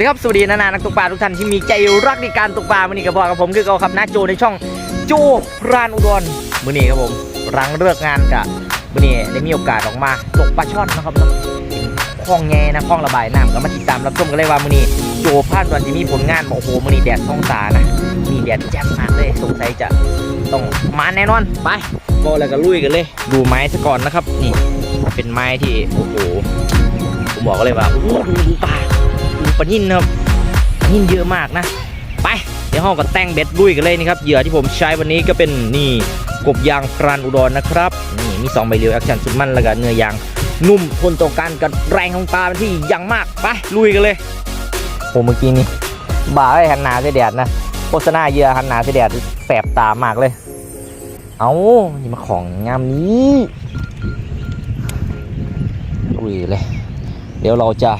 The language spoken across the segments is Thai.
ดีครับสวัสดีนานานักตกปลาทุกท่านที่มีใจรักในการตกปลาวันนี้กับพ่อกับผมคือเกาครับน้าโจในช่องโจพรานอุดรมื้อนี้ครับผมรังเลิกงานกะมื้อนี้ได้มีโอกาสออกมาตกปลาช่อนนะครับเนาะคลองแงนะคลองระบายน้ำก็มาติดตามรับชมกันเลยว่ามื้อนี้โจพรานอุดรจะมีผลงานบอกโอ้โหมื้อนี้แดดท้องตานะมีแดดแจ่มมากเลยสงสัยจะต้องมาแน่นอนไปก็แล้วก็ลุยกันเลย ดูไม้ซะก่อนนะครับนี่เป็นไม้ที่โอ้โหผมบอกเลยว่าโอ้ดูดูปลา ปลานิ่นครับนิ่นเยอะมากนะ ไป เดี๋ยวห้องก็แต่งเบ็ดลุยกันเลยนี่ครับเหยื่อที่ผมใช้วันนี้ก็เป็นนี่กบยางพรานอุดรนะครับนี่มี2ใบเรียวแอคชั่นสุดมันแล้วก็เนื้อยางนุ่มทนต่อการกัดแรงของปลาเป็นที่ยังมากไปลุยกันเลยโอ้เมื่อกี้นี่บ่าไอ้หันหนาเสียแดดนะโฆษณาเหยื่อหันหนาเสียแดดแสบตามากเลย เอานี่มาของงามนี้ลุยเลย เดี๋ยวเราจะ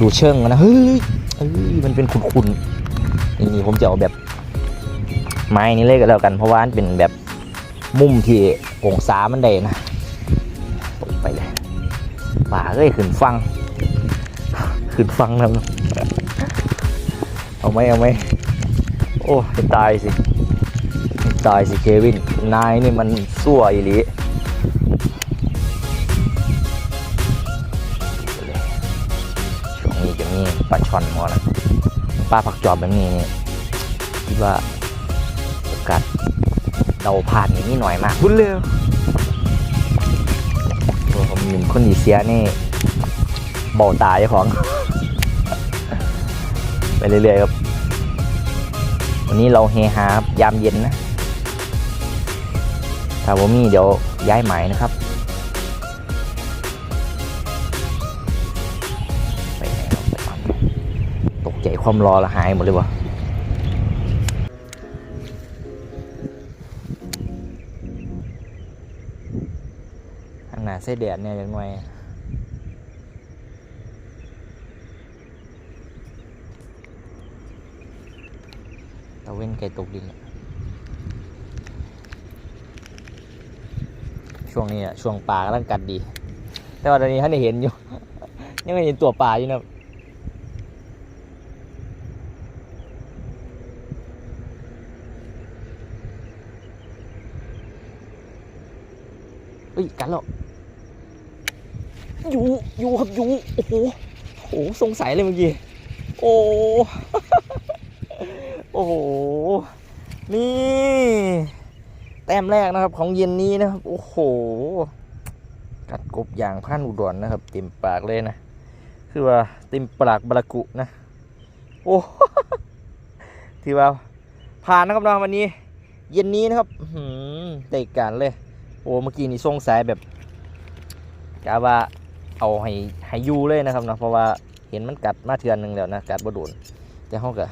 ดูเชิงนะเฮ้ยเฮ้ยมันเป็นขุนๆนี่นี่ผมจะเอาแบบไม้นี้เลยก็แล้วกัน เพราะว่ามันเป็นแบบมุมที่องศามันได้นะตกไปเลยป่าเอ้ยขึ้นฟัง ขึ้นฟังนะเอาไหมเอาไหมโอ้ตายสิตายสิเควินนายนี่มันสั่วอีหลี นี้จะมีปลาช่อนหมอนะปลาผักจอบแบบนี้นี่คิดว่าโอกาสเดาผ่านอย่างนี้หน่อยมากคุณเร็วตัวผมหนึ่งคนดีเสียนี่เบาตาเจ้าของ ไปเรื่อยๆครับ วันนี้เราเฮฮาครับยามเย็นนะถ้าผมมีเดี๋ยวย้ายหมายนะครับ ความรอละหายหมดเลยวะขนาดไส้แดดเนี่ยยังไงตะเว้นไก่ตกดินช่วงนี้อะช่วงป่ากำลังกัดดี แต่ว่าตอนนี้ท่านได้เห็นอยู่ ยังไม่เห็นตัวป่าอยู่นะ ครับเฮ้ยกันแล้วอยู่อยู่ครับอยู่โอ้โหโอ้โหสงสัยเลยเมื่อกี้โอ้โอ้โหนี่แต้มแรกนะครับ ของเย็นนี้นะครับ โอ้โห กัดกบอย่างพันอุดรนะครับ เต็มปากเลยนะ คือว่าเต็มปากบรากุนะ โอ้ที่ว่าผ่านนะครับเนาะวันนี้ เย็นนี้นะครับอืมได้การเลย อ้เมื่อกี้นี่ทรงสายแบบกะว่าเอาให้ให้ยูเลยนะครับเนาะเพราะว่าเห็นมันกัดมาเทือนหนึ่งแล้วนะกัดบ่โดนแต่ห้องกะ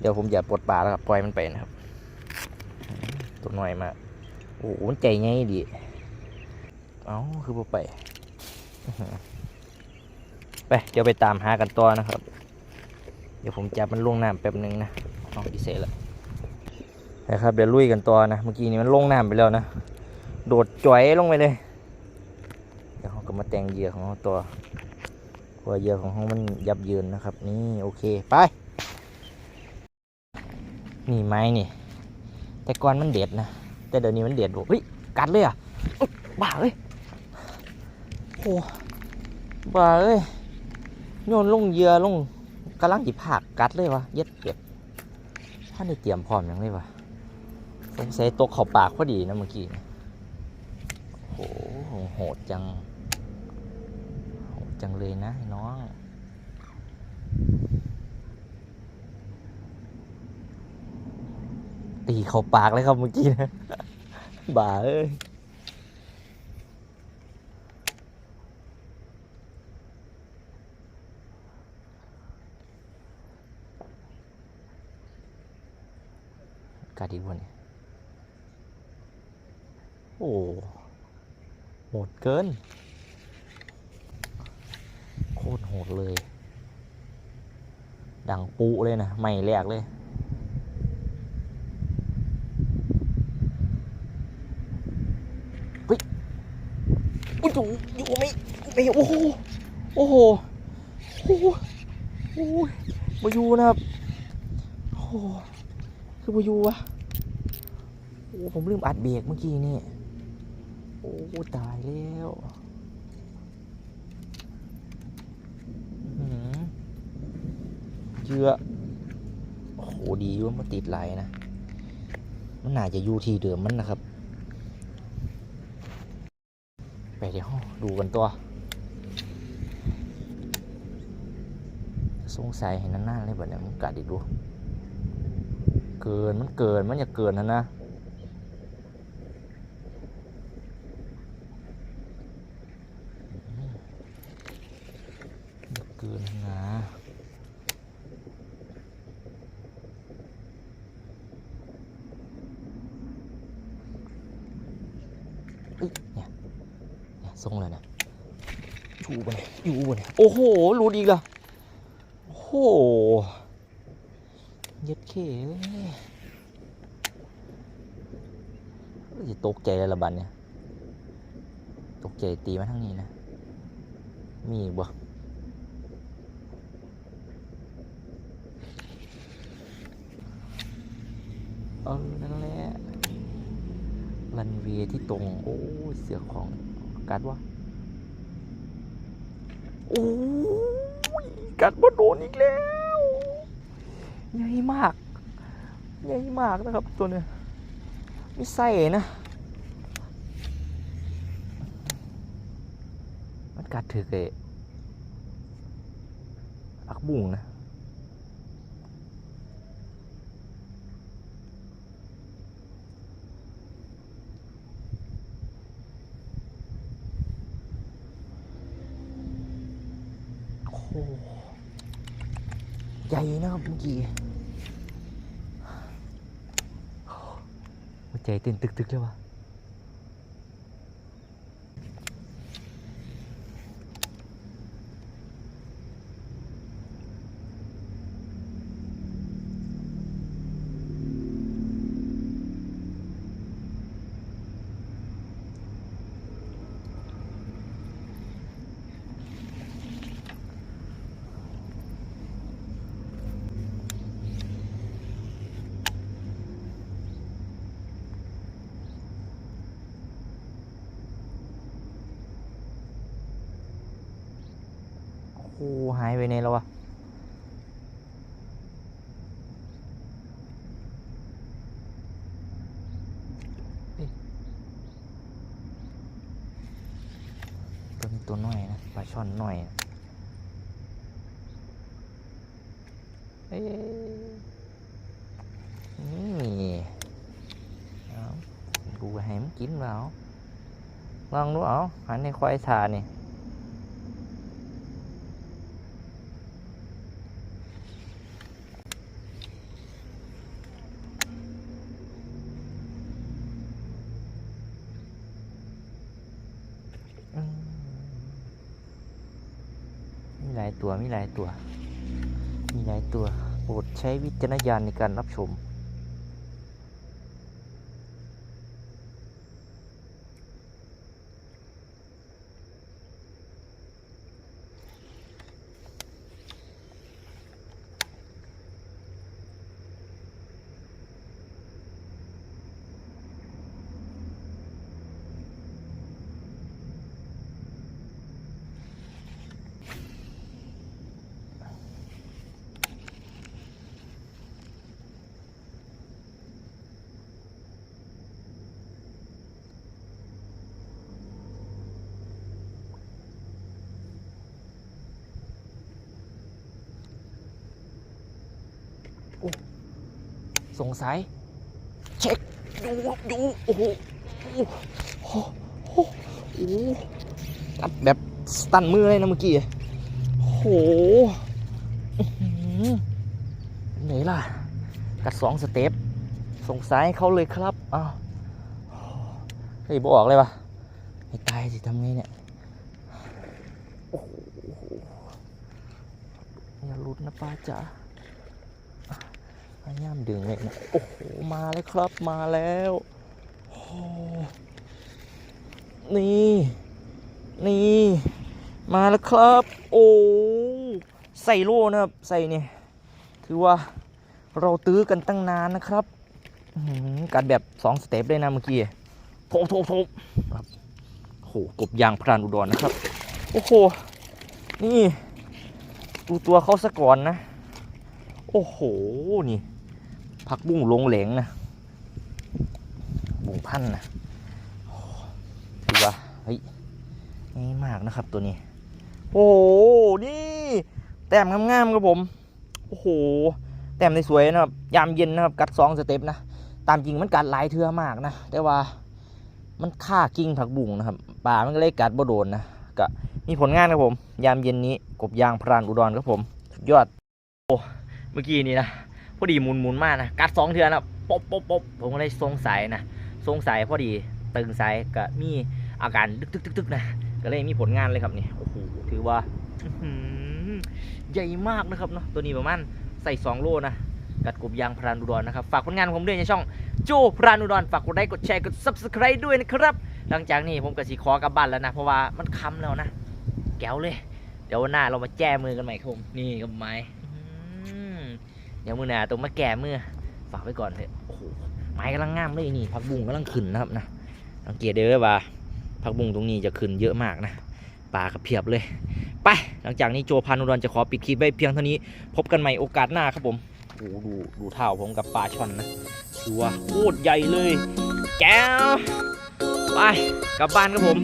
เดี๋ยวผมอย่าปลดปลาแล้วครับปล่อยมันไปนะครับตัวหน้อยมาโอ้โหมันใจง่ายดีเอ้าคือบ่ไปไปเดี๋ยวไปตามหากันต่อนะครับ เดี๋ยวผมจับมันลงน้ำแป๊บหนึงนะเอาดิเสร็จแล้วนะครับเดี๋ยวลุยกันต่อนะเมื่อกี้นี้มันลงน้ำไปแล้วนะ โดดจ่อยลงไปเลย เดี๋ยวเขาก็มาแต่งเหยื่อของเขาตัวเพราะว่าเหยื่อของเขามันยับยินนะครับ นี่โอเคไป นี่ไม้นี่ แต่ก่อนมันเด็ดนะ แต่เดี๋ยวนี้มันเด็ดบ่เฮ้ยกัดเลยอะบ้าเอ้ยโอ้บ้าเอ้ยโยนลงเหยื่อลงกำลังจิผากกัดเลยวะเย็ดเป็ดท่านได้เตรียมพร้อมอย่างเลยวะสงสัยตกเข่าปากพอดีนะเมื่อกี้ โหโหดจัง โหดจังเลยนะน้องตีเข่าปากเลยครับเมื่อกี้นะบ้าเอ้ยกาดีวันนี่ยโอ้ โหดเกิน โคตรโหดเลย ดังปูเลยนะ ไม่แรกเลยโอ้โหอยู่ไม่ไม่โอ้โหโอ้โหโอ้โหโอ้อ้ยบอยูนะครับ โอ้คือบอยูวะโอ้ผมลืมอัดเบรกเมื่อกี้นี่ โอ้ตายแล้วเยอะโอ้โหดีว่ามันติดไหลนะ มันน่าจะอยู่ที่เดิมมันนะครับ ไปเดี๋ยวดูกันตัว สงสัยเห็นหนั่นๆเลยแบบเนี้ยมันกัดอีกดู เกินมันเกินมันอย่าเกินนะนะ อย่าเกิ นนะเอ้ยเนี่ยเนี่ยทรงเลยนี่ยอยู่บนอยู่บนโอ้โหหลุดอีกละโอ้โหเย็ดเข่เลยจะตกใจเลยละบันเนี่ย ตกใจตีมาทั้งนี้นะ มีบ่ เออนั่นแหละรันเวย์ที่ตรง โอ้เสือของกัดวะโอ้ยกัดบนโดนอีกแล้วใหญ่มากใหญ่มากนะครับตัวเนี้ยไม่ใส่นะมันกัดถือเกะอักบุงนะ โอ้โห ใหญ่นะครับเมื่อกี้หัวใจเต้นตึกๆเลยวะโอ้โหายไปไหนแล้ววะเอ๊ะตัวนี้ตัวน้อยนะปลาช่อนน้อยนะเอ้ยนี่เอาดูให้มันกินเปล่าลองดูเอาหันในควายทานี่ อืมมีหลาย ตัวมีหลายตัว มีหลายตัว โปรดใช้วิจารณญาณในการรับชม สงสัย เช็ค ดูดูโอ้โหโอ้โหโอ้โหโอ้โหตัดแบบสตันมือเลยนะเมื่อกี้โอ้โหไหนล่ะ กัดสองสเต็ปสงสัยเขาเลยครับอ้าวเฮ้ยบอกเลยวะให้ตายสิทำไงเนี่ยโอ้โหอย่าหลุดนะป้าจ๋า พยายามดึงเลยนะโอ้โหมาแล้วครับมาแล้วโอ้นี่นี่มาแล้วครับ โอ้ใส่โล่นะครับใส่เนี่ยถือว่าเราตื้อกันตั้งนานนะครับกัดแบบสองสเต็ปเลยนะเมื่อกี้โถบโถบโถบครับโอ้โหกบยางพรานอุดรนะครับ โอ้โห นี่ ดูตัวเขาซะก่อนนะ โอ้โห นี่ ผักบุ้งลงเหลงนะ บุ้งพันนะโอ้ถือว่าเฮ้ยง่ายมากนะครับตัวนี้ โอ้โห นี่ แต้มงามๆครับผม โอ้โห แต้มได้สวยนะครับ ยามเย็นนะครับ กัดสองสเต็ปนะ ตามจริงมันกัดหลายเทือมากนะ แต่ว่ามันฆ่ากิ้งผักบุ้งนะครับ ป่ามันก็เลยกัดบ่โดนนะก็มีผลงานครับผม ยามเย็นนี้ กบยางพรานอุดรครับผม สุดยอด โอ้ เมื่อกี้นี่นะพอดีหมุนหมุนๆมากนะกัดสองเทือนะป๊บป๊บป๊บผมก็เลยสงสัยนะสงสัยพอดีตึงสายก็มีอาการตึกตึกตึกตึกนะก็เลยมีผลงานเลยครับนี่โอ้โหถือว่าใหญ่มากนะครับเนาะตัวนี้ประมาณใส่2โลนะกัดกบยางพรานอุดรนะครับฝากผลงานของผมด้วยในช่องโจพรานอุดรฝากกดไลค์กดแชร์กด subscribe ด้วยนะครับ หลังจากนี้ผมก็สีขอกลับบ้านแล้วนะ เพราะว่ามันค่ำแล้วนะ แก้วเลย เดี๋ยววันหน้าเรามาแก้มือกันใหม่ครับผมนี่กับไม้ เดี๋ยวมือหนาต้องมาแก้มือฝากไว้ก่อนเถอะโอ้โหไม้กำลังงามเลยนี่ผักบุ้งกำลังขึ้นนะครับนะสังเกตได้เลยว่าผักบุ้งตรงนี้จะขึ้นเยอะมากนะปลากระเพียบเลยไปหลังจากนี้โจพานุดรจะขอปิดคลิปไว้เพียงเท่านี้ พบกันใหม่โอกาสหน้าครับผมโอ้โหดูดูเท้าผมกับปลาช่อนนะถือว่าโคตรใหญ่เลย แก้วไปกลับบ้านครับผม